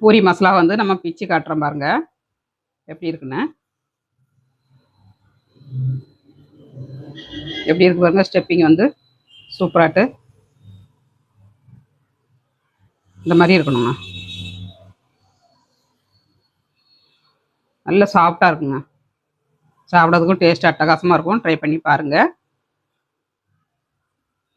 பூரி மசாலா வந்து நம்ம பிச்சு காட்டுறோம் பாருங்க. எப்படி இருக்குன்னு? எப்படி இருக்கு பாருங்க? ஸ்டெப்பிங் வந்து சூப்பராட்டு இந்த மாதிரி இருக்கணுங்க நல்ல சாஃப்டாக இருக்குங்க. சாப்பிட்றதுக்கும் டேஸ்ட் அட்டகாசமாக இருக்கும். ட்ரை பண்ணி பாருங்கள்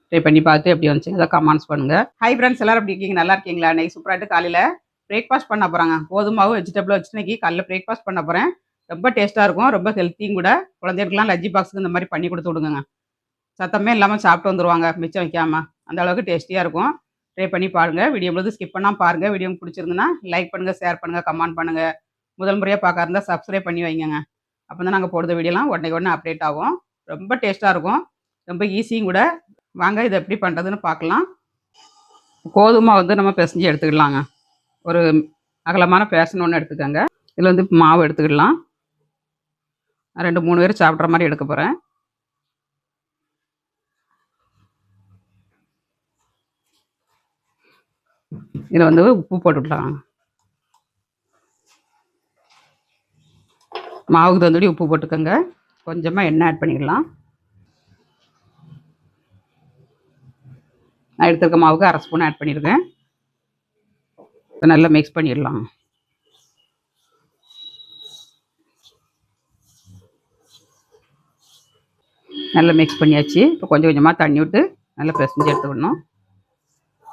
ட்ரை பண்ணி பார்த்து எப்படி வந்துச்சு அதை கமெண்ட்ஸ் பண்ணுங்கள் ஹை ஃப்ரெண்ட்ஸ் எல்லாரும் எப்படி இருக்கீங்க? நல்லா இருக்கீங்களா? இன்றைக்கி சூப்பராட்டு காலையில். பிரேக்ஃபாஸ்ட் பண்ண போகிறாங்க கோதுமாவும் வெஜிடபிளும் வச்சு இன்னைக்கு காலையில் பிரேக்ஃபாஸ்ட் பண்ண போகிறேன் ரொம்ப டேஸ்ட்டாக இருக்கும். ரொம்ப ஹெல்த்தியும் கூட. குழந்தைகளுக்குலாம் லஜ்ஜி பாக்ஸுக்கு இந்த மாதிரி பண்ணி கொடுத்து விடுங்க சத்தமே இல்லாமல் சாப்பிட்டு வந்துடுவாங்க மிச்சம் வைக்காமல் அந்த அளவுக்கு டேஸ்டியாக இருக்கும். ட்ரை பண்ணி பாருங்கள் வீடியோ முழுது ஸ்கிப் பண்ணால் பாருங்கள் வீடியோ பிடிச்சிருந்துன்னா லைக் பண்ணுங்கள் ஷேர் பண்ணுங்கள் கமெண்ட் பண்ணுங்கள் முதல் முறையாக பார்க்க இருந்தால் சப்ஸ்கிரைப் பண்ணி வைங்கங்க. அப்போ தான் நாங்கள் போடுற வீடியோலாம் உடனே உடனே அப்டேட் ஆகும். ரொம்ப டேஸ்ட்டாக இருக்கும். ரொம்ப ஈஸியும் கூட. வாங்க இதை எப்படி பண்ணுறதுன்னு பார்க்கலாம். கோதுமை வந்து நம்ம பிசைஞ்சு எடுத்துக்கலாங்க. ஒரு அகலமான பேசன் ஒன்று எடுத்துக்கோங்க. இதில் வந்து மாவு எடுத்துக்கிடலாம். ரெண்டு மூணு பேர் சாப்பிட்ற மாதிரி எடுக்க போகிறேன் இதில் வந்து உப்பு போட்டுக்கலாம். மாவுக்கு தந்தபடி உப்பு போட்டுக்கோங்க. கொஞ்சமாக எண்ணெய் ஆட் பண்ணிக்கலாம். நான் எடுத்துருக்க மாவுக்கு அரை ஸ்பூன் ஆட் பண்ணியிருக்கேன் இப்போ நல்லா மிக்ஸ் பண்ணிடலாம். நல்லா மிக்ஸ் பண்ணியாச்சு. இப்போ கொஞ்சம் கொஞ்சமாக தண்ணி விட்டு நல்லா பிசைஞ்சு எடுத்துக்கணும்.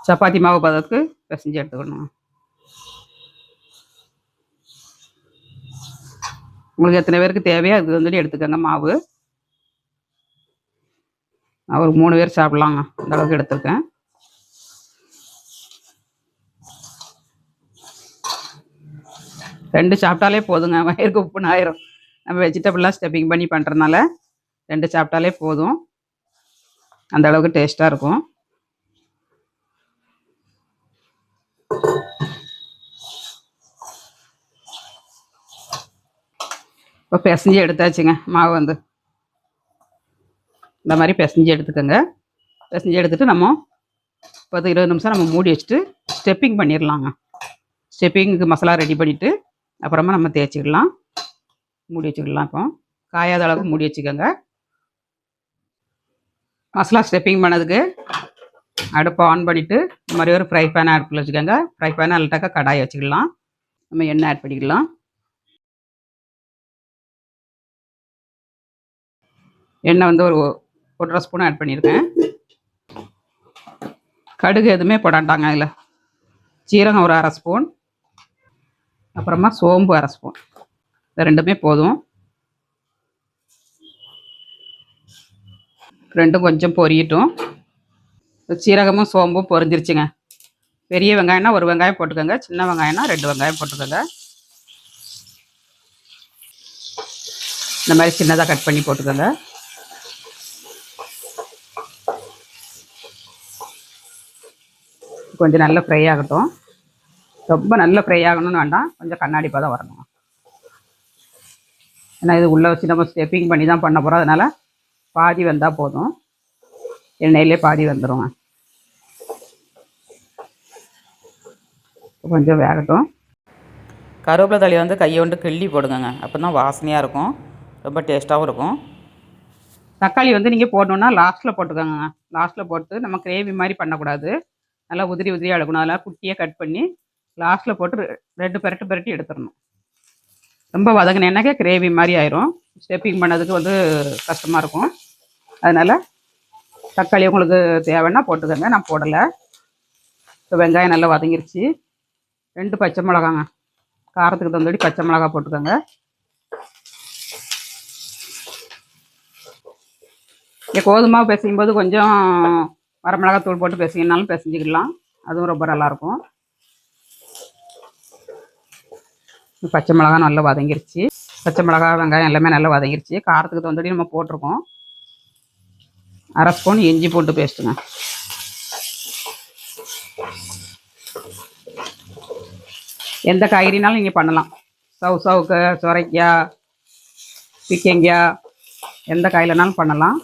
சப்பாத்தி மாவு பதத்துக்கு பிசைஞ்சு எடுத்துக்கணும். உங்களுக்கு எத்தனை பேருக்கு தேவையோ அது வந்துட்டு எடுத்துக்கோங்க மாவு. ஒரு மூணு பேர் சாப்பிட்லாங்க. அந்த அளவுக்கு எடுத்துருக்கேன். ரெண்டு சாப்பிட்டாலே போதுங்க. வயிறுக்கு உப்புன்னு ஆயிரும். நம்ம வெஜிடபிள்லாம் ஸ்டெப்பிங் பண்ணி பண்ணுறதுனால ரெண்டு சாப்பிட்டாலே போதும். அந்த அளவுக்கு டேஸ்ட்டாக இருக்கும். இப்போ பிசைஞ்சு எடுத்தாச்சுங்க மாவு வந்து. இந்த மாதிரி பிசைஞ்சு எடுத்துக்கோங்க. பிசைஞ்சு எடுத்துட்டு நம்ம பத்து இருபது நிமிஷம் நம்ம மூடி வச்சுட்டு ஸ்டெப்பிங் பண்ணிடலாங்க ஸ்டெப்பிங்க்கு மசாலா ரெடி பண்ணிவிட்டு அப்புறமா நம்ம தேய்ச்சிக்கலாம். மூடி வச்சுக்கலாம் இப்போ. காயாத அளவுக்கு மூடி வச்சுக்கோங்க. மசாலா ஸ்டெப்பிங் பண்ணதுக்கு அடுப்பை ஆன் பண்ணிவிட்டு இந்த மாதிரி ஒரு ஃப்ரை பேன் அடுப்பில் வச்சுக்கோங்க. ஃப்ரை பேனை அல்லட்டாக்கா கடாயை வச்சுக்கலாம். நம்ம எண்ணெய் ஆட் பண்ணிக்கலாம். எண்ணெய் வந்து ஒரு ஒன்றரை ஸ்பூன் ஆட் பண்ணியிருக்கேன். கடுகு எதுவுமே போடாண்டாங்க அதில் சீரகம் ஒரு அரை ஸ்பூன் அப்புறமா சோம்பு அரை ஸ்பூன் இது ரெண்டுமே போதும். ரெண்டும் கொஞ்சம் பொரியட்டும். சீரகமும் சோம்பும் பொரிஞ்சிருச்சுங்க. பெரிய வெங்காயம்னா ஒரு வெங்காயம் போட்டுக்கோங்க. சின்ன வெங்காயம்னா ரெண்டு வெங்காயம் போட்டுக்கோங்க. இந்த மாதிரி சின்னதாக கட் பண்ணி போட்டுக்கோங்க. கொஞ்சம் நல்லா ஃப்ரை ஆகட்டும். ரொம்ப நல்ல ஃப்ரை ஆகணும்னு வேண்டாம். கொஞ்சம் கண்ணாடி பதம் வரணும். ஏன்னா இது உள்ளே வச்சு நம்ம ஸ்டெப்பிங் பண்ணி தான் பண்ண போகிறோம் அதனால் பாதி வந்தால் போதும். எண்ணெயிலே பாதி வந்துடும் கொஞ்சம் வேகட்டும். கருவேப்பிலை தழையை வந்து கையை வந்து கிள்ளி போடுங்க அப்போ தான் வாசனையாக இருக்கும். ரொம்ப டேஸ்ட்டாகவும் இருக்கும். தக்காளி வந்து நீங்கள் போடணுன்னா லாஸ்ட்டில் போட்டுக்கோங்க லாஸ்ட்டில் போட்டு நம்ம கிரேவி மாதிரி பண்ணக்கூடாது. நல்லா உதிரி உதிரியாக எடுக்கணும். அதெல்லாம் குட்டியாக கட் பண்ணி லாஸ்ட்டில் போட்டு ரெண்டு பெரட்டு பெரட்டி எடுத்துடணும். ரொம்ப வதங்கினேன்னாக்கா கிரேவி மாதிரி ஆயிரும். ஸ்டெப்பிங் பண்ணதுக்கு வந்து கஷ்டமாக இருக்கும். அதனால் தக்காளி உங்களுக்கு தேவைன்னா போட்டுக்கோங்க. நான் போடலை. இப்போ வெங்காயம் நல்லா வதங்கிருச்சு. ரெண்டு பச்சை மிளகாங்க. காரத்துக்கு தகுந்தபடி பச்சை மிளகா போட்டுக்கோங்க. இங்கே கோதுமை பிசையும் போது கொஞ்சம் வரமிளகாத்தூள் போட்டு பிசைங்கனாலும் பிசைஞ்சிக்கலாம். அதுவும் ரொம்ப நல்லாயிருக்கும் பச்சை மிளகா நல்லா வதங்கிருச்சு. பச்சை மிளகா வெங்காயம் எல்லாமே நல்லா வதங்கிருச்சு. காரத்துக்கு தகுந்தபடி நம்ம போட்டிருக்கோம். அரை ஸ்பூன் இஞ்சி பூண்டு பேஸ்ட்டுங்க எந்த காய்கறினாலும் நீங்கள் பண்ணலாம். சவு சவுக்கு சுரைக்காய் பிக்கங்காய் எந்த காயிலனாலும் பண்ணலாம்.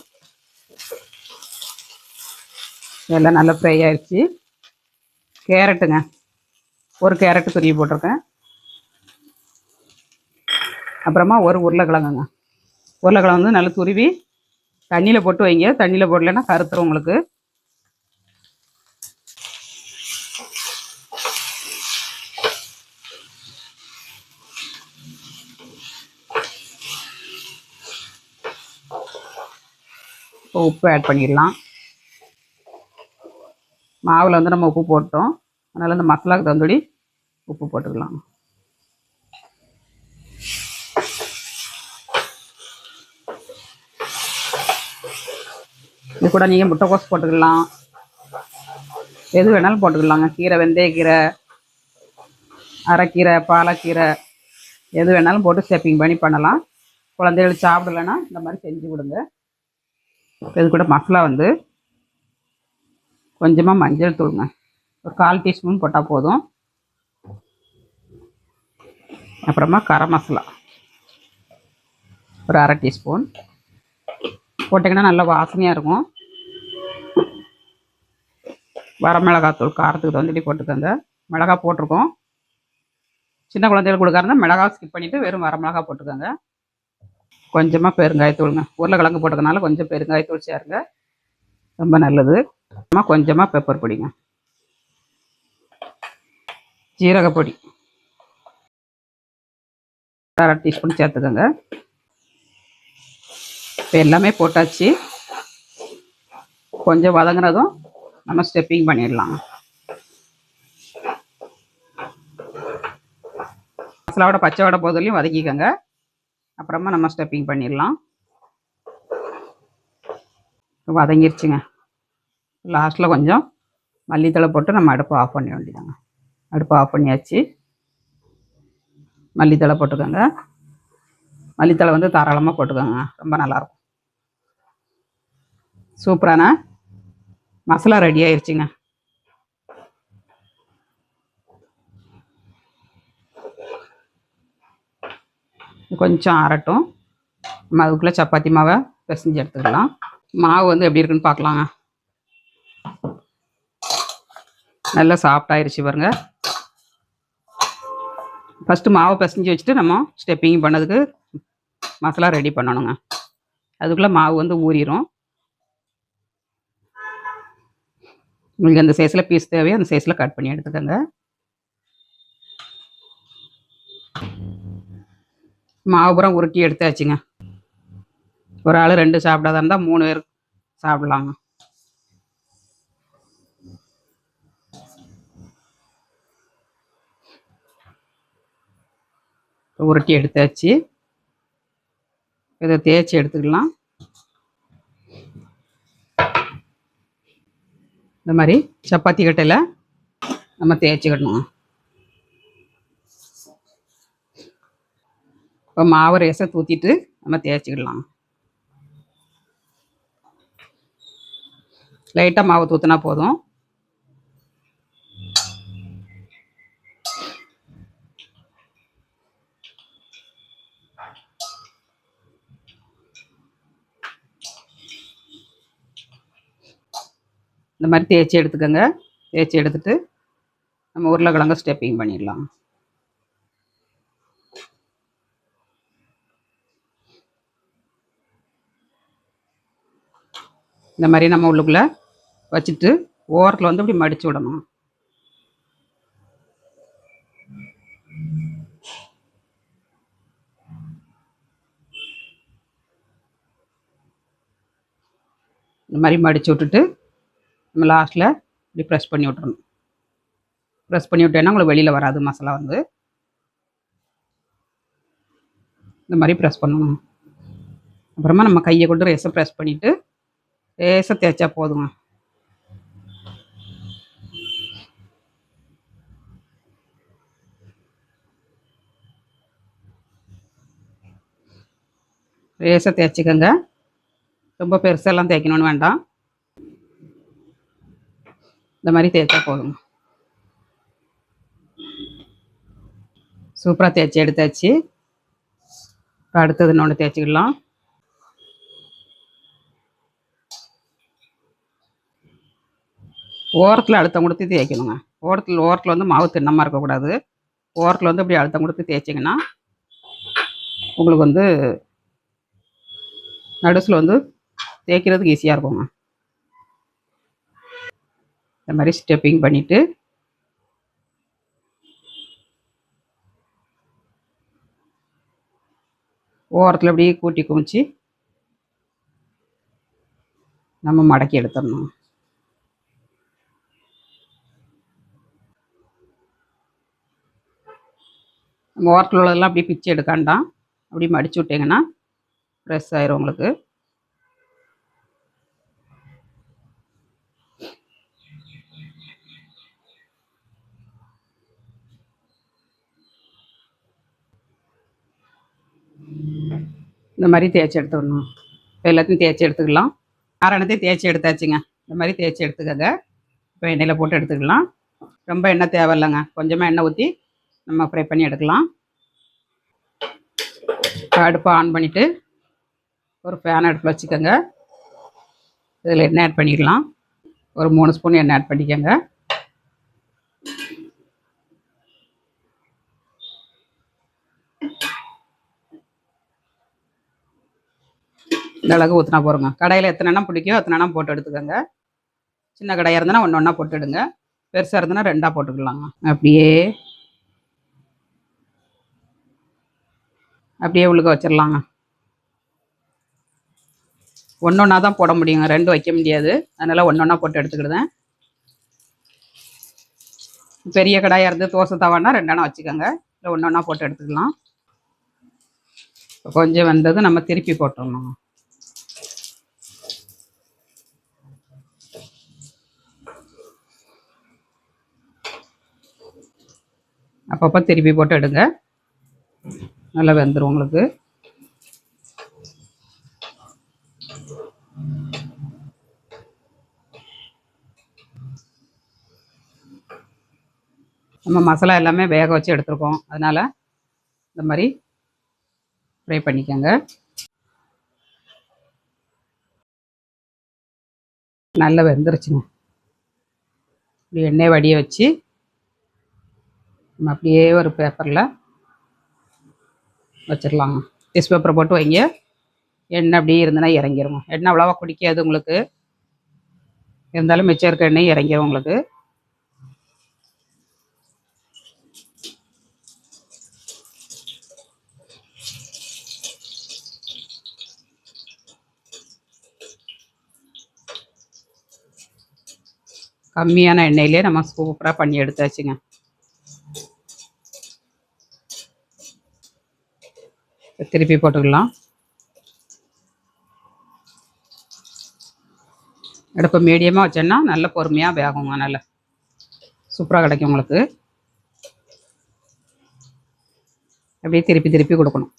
எல்லாம் நல்லா ஃப்ரை ஆயிடுச்சு கேரட்டுங்க. ஒரு கேரட்டு துருவி போட்டிருக்கேன். அப்புறமா ஒரு உருளைக்கிழங்குங்க. உருளைக்கிழங்கு வந்து நல்லா துருவி தண்ணியில் போட்டு வைங்க. தண்ணியில் போடலைன்னா கருத்துரும் உங்களுக்கு. இப்போ உப்பு ஆட் பண்ணிடலாம். மாவில் வந்து நம்ம உப்பு போட்டோம். அதனால் இந்த மசாலாவுக்கு தந்தோடி உப்பு போட்டுக்கலாம். கூட நீங்கள் முட்டைக்கோஸ் போட்டுக்கலாம். எது வேணாலும் போட்டுக்கலாங்க. கீரை வெந்தயக்கீரை அரைக்கீரை பாலக்கீரை எது வேணாலும் போட்டு ஸ்டெப்பிங் பண்ணி பண்ணலாம். குழந்தைகள் சாப்பிடலைன்னா இந்த மாதிரி செஞ்சு கொடுங்க. இது கூட மசாலா வந்து கொஞ்சமாக மஞ்சள் தூளுங்க. ஒரு கால் டீஸ்பூன் போட்டால் போதும். அப்புறமா கரம் மசாலா. ஒரு அரை டீஸ்பூன். போட்டிங்கன்னா நல்லா வாசனையாக இருக்கும். வரமிளகாத்தூள் காரத்துக்கு தகுந்தபடி போட்டுக்கோங்க. மிளகா போட்டிருக்கோம். சின்ன குழந்தைகள் கொடுக்காருந்தா மிளகா ஸ்கிப் பண்ணிவிட்டு வெறும் வரமிளகா போட்டுக்கோங்க. கொஞ்சமாக பெருங்காயத்தூளுங்க. உருளைக்கிழங்கு போட்டதுனால கொஞ்சம் பெருங்காயத்தூள் சேருங்க. ரொம்ப நல்லது. கொஞ்சமாக பெப்பர் பொடிங்க. ஜீரகப்பொடி அரை டீஸ்பூன் சேர்த்துக்கோங்க. இப்போ எல்லாமே போட்டாச்சு. கொஞ்சம் வதங்குனதும் நம்ம ஸ்டெப்பிங் பண்ணிடலாம். மசாலாவோட பச்சை வடை போதுலையும் வதக்கிக்கோங்க. அப்புறமா நம்ம ஸ்டெப்பிங் பண்ணிடலாம். வதங்கிருச்சுங்க. லாஸ்ட்டில் கொஞ்சம் மல்லித்தழை போட்டு நம்ம அடுப்பை ஆஃப் பண்ண வேண்டியதாங்க அடுப்பை ஆஃப் பண்ணியாச்சு. மல்லித்தழை போட்டுக்கோங்க. மல்லித்தழை வந்து தாராளமாக போட்டுக்கோங்க. ரொம்ப நல்லாயிருக்கும் சூப்பரான மசாலா ரெடி ஆயிருச்சுங்க. கொஞ்சம் ஆறட்டும். நம்ம அதுக்குள்ளே சப்பாத்தி மாவை பிசைஞ்சு எடுத்துக்கலாம். மாவு வந்து எப்படி இருக்குன்னு பார்க்கலாங்க. நல்லா சாஃப்டாயிருச்சு பாருங்க. ஃபஸ்ட்டு மாவை பிசைஞ்சு வச்சுட்டு நம்ம ஸ்டெப்பிங் பண்ணதுக்கு மசாலா ரெடி பண்ணணுங்க. அதுக்குள்ளே மாவு வந்து ஊறிடும் உங்களுக்கு அந்த சைஸில் பீஸ் தேவையோ அந்த சைஸில் கட் பண்ணி எடுத்துக்கோங்க. மாவு உருட்டி எடுத்தாச்சுங்க. ஒரு ஆள் ரெண்டு சாப்பிடாத இருந்தால் மூணு பேர் சாப்பிடலாங்க. உருட்டி எடுத்தாச்சு. இதை தேய்ச்சி எடுத்துக்கலாம். இந்த மாதிரி சப்பாத்தி கட்டையில் நம்ம தேய்ச்சிக்கிடணும் இப்போ மாவு ரேசை தூத்திட்டு நம்ம தேய்ச்சிக்கிடலாம் லைட்டாக மாவு தூத்துனா போதும். இந்த மாதிரி தேய்ச்சி எடுத்துக்கோங்க. தேய்ச்சி எடுத்துட்டு நம்ம உருளைக்கிழங்கு ஸ்டெப்பிங் பண்ணிடலாம். இந்த மாதிரி நம்ம உள்ளுக்குள்ளே வச்சுட்டு ஓரத்தில் வந்து இப்படி மடித்து விடணும். இந்த மாதிரி மடித்து விட்டுட்டு நம்ம லாஸ்ட்டில் இப்படி ப்ரெஸ் பண்ணி விட்றணும் ப்ரெஸ் பண்ணி விட்டேன்னா உங்களுக்கு வெளியில் வராது மசாலா வந்து. இந்த மாதிரி ப்ரெஸ் பண்ணணும். அப்புறமா நம்ம கையை கொண்டு ரேசை ப்ரெஸ் பண்ணிவிட்டு லேசாக தேய்ச்சா போதுங்க. ரேசை தேய்ச்சிக்கோங்க. ரொம்ப பெருசெல்லாம் தேய்க்கணும்னு வேண்டாம். இந்த மாதிரி தேய்ச்சா போதும். சூப்பராக தேய்ச்சி எடுத்தாச்சு. இப்போ அடுத்தது இன்னொன்று தேய்ச்சிக்கலாம். ஓரத்தில் அழுத்தம் கொடுத்து தேய்க்கணுங்க. ஓரத்தில் ஓரத்தில் வந்து மாவு தின்னமாக இருக்கக்கூடாது. ஓரத்தில் வந்து இப்படி அழுத்தம் கொடுத்து தேய்ச்சிங்கன்னா உங்களுக்கு வந்து நடுசில் வந்து தேய்க்கிறதுக்கு ஈஸியாக இருக்குங்க. இந்த மாதிரி ஸ்டெப்பிங் பண்ணிவிட்டு ஓரத்தில் அப்படியே கூட்டி குமிச்சு நம்ம மடக்கி எடுத்துடணும். நம்ம ஓரத்தில் உள்ளதெல்லாம் அப்படியே பிச்சு எடுக்காண்டாம் அப்படி மடிச்சு விட்டிங்கன்னா ப்ரெஸ் ஆயிரும் உங்களுக்கு. இந்த மாதிரி தேய்ச்சி எடுத்துக்கணும் இப்போ எல்லாத்தையும் தேய்ச்சி எடுத்துக்கலாம். நாராயணத்தையும் தேய்ச்சி எடுத்தாச்சுங்க. இந்த மாதிரி தேய்ச்சி எடுத்துக்கங்க. இப்போ எண்ணெயில் போட்டு எடுத்துக்கலாம். ரொம்ப எண்ணெய் தேவையில்லைங்க. கொஞ்சமாக எண்ணெய் ஊற்றி நம்ம ஃப்ரை பண்ணி எடுக்கலாம். அடுப்பை ஆன் பண்ணிவிட்டு ஒரு ஃபேன் அடுப்பில் வச்சுக்கோங்க. இதில் எண்ணெய் ஆட் பண்ணிக்கலாம். ஒரு மூணு ஸ்பூன் எண்ணெய் ஆட் பண்ணிக்கோங்க. இந்த அளவுக்கு ஊற்றினா போகிறோங்க கடையில் எத்தனை எண்ணம் பிடிக்கும் எத்தனை எண்ணம் போட்டு எடுத்துக்கோங்க. சின்ன கடையாக இருந்தனா ஒன்று ஒன்றா போட்டுடுங்க. பெருசாக இருந்தனா ரெண்டாக போட்டுக்கலாங்க. அப்படியே அப்படியே உள்ளுக்க வச்சிடலாங்க ஒன்று ஒன்றா தான் போட முடியுங்க. ரெண்டு வைக்க முடியாது. அதனால் ஒன்று ஒன்றா போட்டு எடுத்துக்கிடுதேன். பெரிய கடாயாக இருந்து தோசை தவானா ரெண்டெண்ணா வச்சுக்கோங்க. இல்லை ஒன்று ஒன்றா போட்டு எடுத்துக்கலாம். கொஞ்சம் வந்தது நம்ம திருப்பி போட்டுடணும் அப்பப்போ திருப்பி போட்டு எடுங்க. நல்லா வெந்துடும் உங்களுக்கு. நம்ம மசாலா எல்லாமே வேக வச்சு எடுத்துருக்கோம். அதனால் இந்த மாதிரி ஃப்ரை பண்ணிக்கோங்க. நல்லா வெந்துருச்சுங்க. இப்படி எண்ணெய் வடிய வச்சு நம்ம அப்படியே ஒரு பேப்பரில் வச்சிடலாங்க டிஸ் பேப்பரை போட்டு வைங்க. எண்ணெய் அப்படியே இருந்ததுன்னா இறங்கிருங்க. எண்ணெய் அவ்வளோவா குடிக்காது உங்களுக்கு. இருந்தாலும் மிச்சம் இருக்க எண்ணெய் இறங்கிரும் உங்களுக்கு. கம்மியான எண்ணெயிலே நம்ம சூப்பராக பண்ணி எடுத்தாச்சுங்க. திருப்பி போட்டுக்கலாம். அடுப்பு மீடியமாக வச்சோன்னா நல்ல பொறுமையாக வேகுங்க நல்ல. சூப்பராக கிடைக்கும் உங்களுக்கு. அப்படியே திருப்பி திருப்பி கொடுக்கணும்.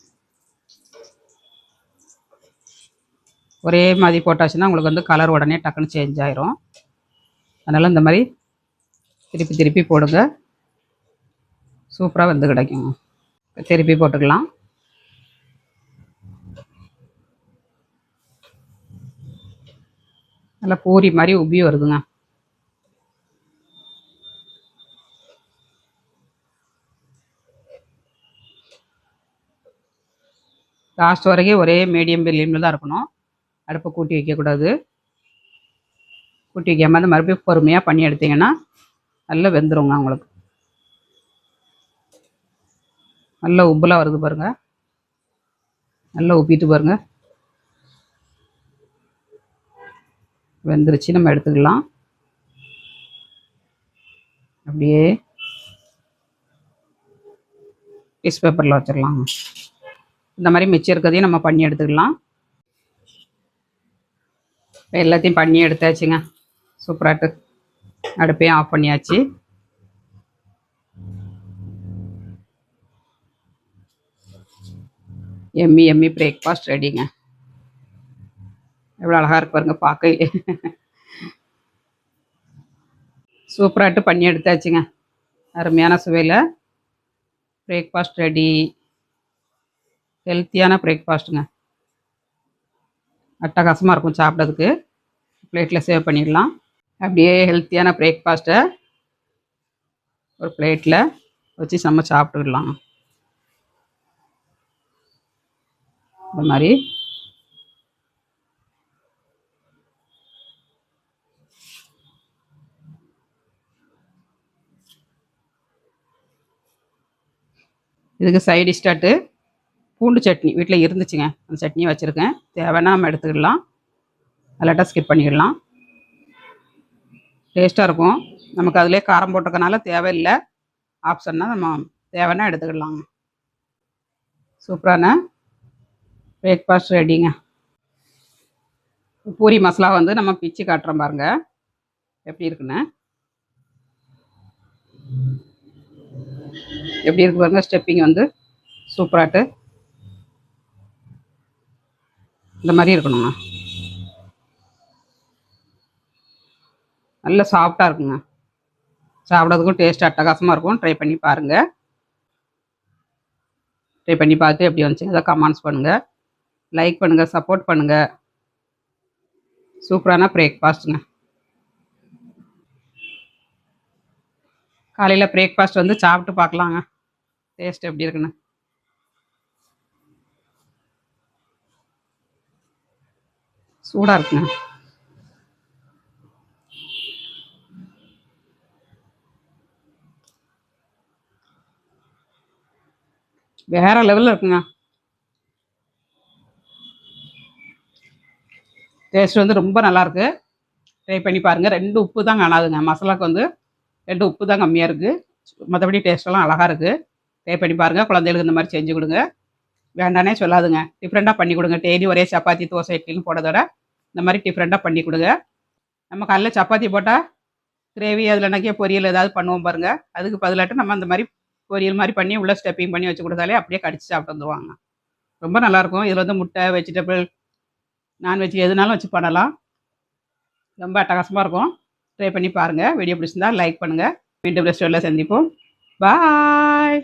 ஒரே மாதிரி போட்டாச்சுன்னா உங்களுக்கு வந்து கலர் உடனே டக்குன்னு சேஞ்ச் ஆயிரும். அதனால் இந்த மாதிரி திருப்பி திருப்பி போடுங்க. சூப்பராக வந்து கிடைக்கும் திருப்பி போட்டுக்கலாம். நல்லா பூரி மாதிரி உப்பி வருதுங்க. லாஸ்ட் வரைக்கும் ஒரே மீடியம் பில்லியமில் தான் இருக்கணும். அடுப்பை கூட்டி வைக்கக்கூடாது. கூட்டி வைக்காமல் அந்த மறுபடியும் பொறுமையாக பண்ணி எடுத்தீங்கன்னா நல்லா வெந்துருங்க உங்களுக்கு. நல்லா உப்புலாம் வருது பாருங்கள் நல்லா உப்பிட்டு பாருங்கள் வெந்துருச்சு. நம்ம எடுத்துக்கலாம். அப்படியே டிஷ் பேப்பரில் வச்சிடலாங்க இந்த மாதிரி மிச்சம் இருக்கிறதையும் நம்ம பண்ணி எடுத்துக்கலாம். இப்போ எல்லாத்தையும் பண்ணி எடுத்தாச்சுங்க. சூப்பராட்டு அடுப்பையும் ஆஃப் பண்ணியாச்சு. எம்மி எம்மி பிரேக்ஃபாஸ்ட் ரெடிங்க எவ்வளோ அழகாக இருக்கு பாருங்க பார்க்கையிலே சூப்பராட்டு பண்ணி எடுத்தாச்சுங்க. அருமையான சுவையில். பிரேக்ஃபாஸ்ட் ரெடி ஹெல்த்தியான பிரேக்ஃபாஸ்ட்டுங்க அட்டகாசமாக இருக்கும் சாப்பிட்றதுக்கு. பிளேட்டில் சேவ் பண்ணிடலாம். அப்படியே ஹெல்த்தியான பிரேக்ஃபாஸ்ட்டை ஒரு பிளேட்டில் வச்சு நம்ம சாப்பிட்டுக்கலாம் இந்த மாதிரி இதுக்கு சைடு ஸ்டார்ட்டு பூண்டு சட்னி வீட்டில் இருந்துச்சுங்க. அந்த சட்னியை வச்சுருக்கேன். தேவைன்னா நம்ம எடுத்துக்கிடலாம் அல்லாட்டா ஸ்கிப் பண்ணிடலாம் டேஸ்ட்டாக இருக்கும். நமக்கு அதிலே காரம் போட்டிருக்கனால தேவையில்லை. ஆப்ஷன்னா நம்ம தேவைன்னா எடுத்துக்கிடலாங்க சூப்பரான பிரேக்ஃபாஸ்ட் ரெடிங்க பூரி மசாலா வந்து நம்ம பிச்சு காட்டுறோம் பாருங்கள் எப்படி இருக்குன்னு? எப்படி இருக்கு பாருங்க ஸ்டெப்பிங் வந்து சூப்பராட்டு இந்த மாதிரி இருக்கணுங்க நல்ல சாஃப்டாக இருக்குங்க. சாப்பிட்றதுக்கும் டேஸ்ட் அட்டகாசமாக இருக்கும். ட்ரை பண்ணி பாருங்கள் ட்ரை பண்ணி பார்த்து எப்படி வந்துச்சு அதை கமெண்ட்ஸ் பண்ணுங்கள் லைக் பண்ணுங்கள் சப்போர்ட் பண்ணுங்கள் சூப்பரான பிரேக்ஃபாஸ்ட்டுங்க காலையில் பிரேக்ஃபாஸ்ட் வந்து சாப்பிட்டு பார்க்கலாங்க. டேஸ்ட் எப்படி இருக்குன்னு. சூடாக இருக்குங்க. வேற லெவலில் இருக்குங்க. டேஸ்ட் வந்து ரொம்ப நல்லாயிருக்கு ட்ரை பண்ணி பாருங்கள் ரெண்டு உப்பு தான் காணாதுங்க மசாலாக்கு வந்து ரெண்டு உப்பு தான் கம்மியாக இருக்குது மற்றபடி டேஸ்ட்டெல்லாம் அழகாக இருக்குது ட்ரை பண்ணி பாருங்கள் குழந்தைகளுக்கு இந்த மாதிரி செஞ்சு கொடுங்க. வேண்டானே சொல்லாதுங்க. டிஃப்ரெண்ட்டாக பண்ணி கொடுங்க. டெய்லி ஒரே சப்பாத்தி தோசை இட்லின்னு போடுறதோட இந்த மாதிரி டிஃப்ரெண்ட்டாக பண்ணி கொடுங்க. நம்ம காலைல சப்பாத்தி போட்டால் கிரேவி அதில் நக்கிய பொரியல் ஏதாவது பண்ணுவோம் பாருங்கள் அதுக்கு பதிலாட்டு நம்ம அந்த மாதிரி பொரியல் மாதிரி பண்ணி உள்ள ஸ்டெப்பிங் பண்ணி வச்சு கொடுத்தாலே அப்படியே கடிச்சு சாப்பிட்டு வந்துருவாங்க. ரொம்ப நல்லாயிருக்கும் இதில் வந்து முட்டை வெஜிடபிள் நான்வெஜ் எதுனாலும் வச்சு பண்ணலாம். ரொம்ப அட்டகாசமாக இருக்கும். ட்ரை பண்ணி பாருங்கள் வீடியோ பிடிச்சிருந்தா லைக் பண்ணுங்கள் மீண்டும் ரெஸ்டாரண்ட்டில் சந்திப்போம். பாய்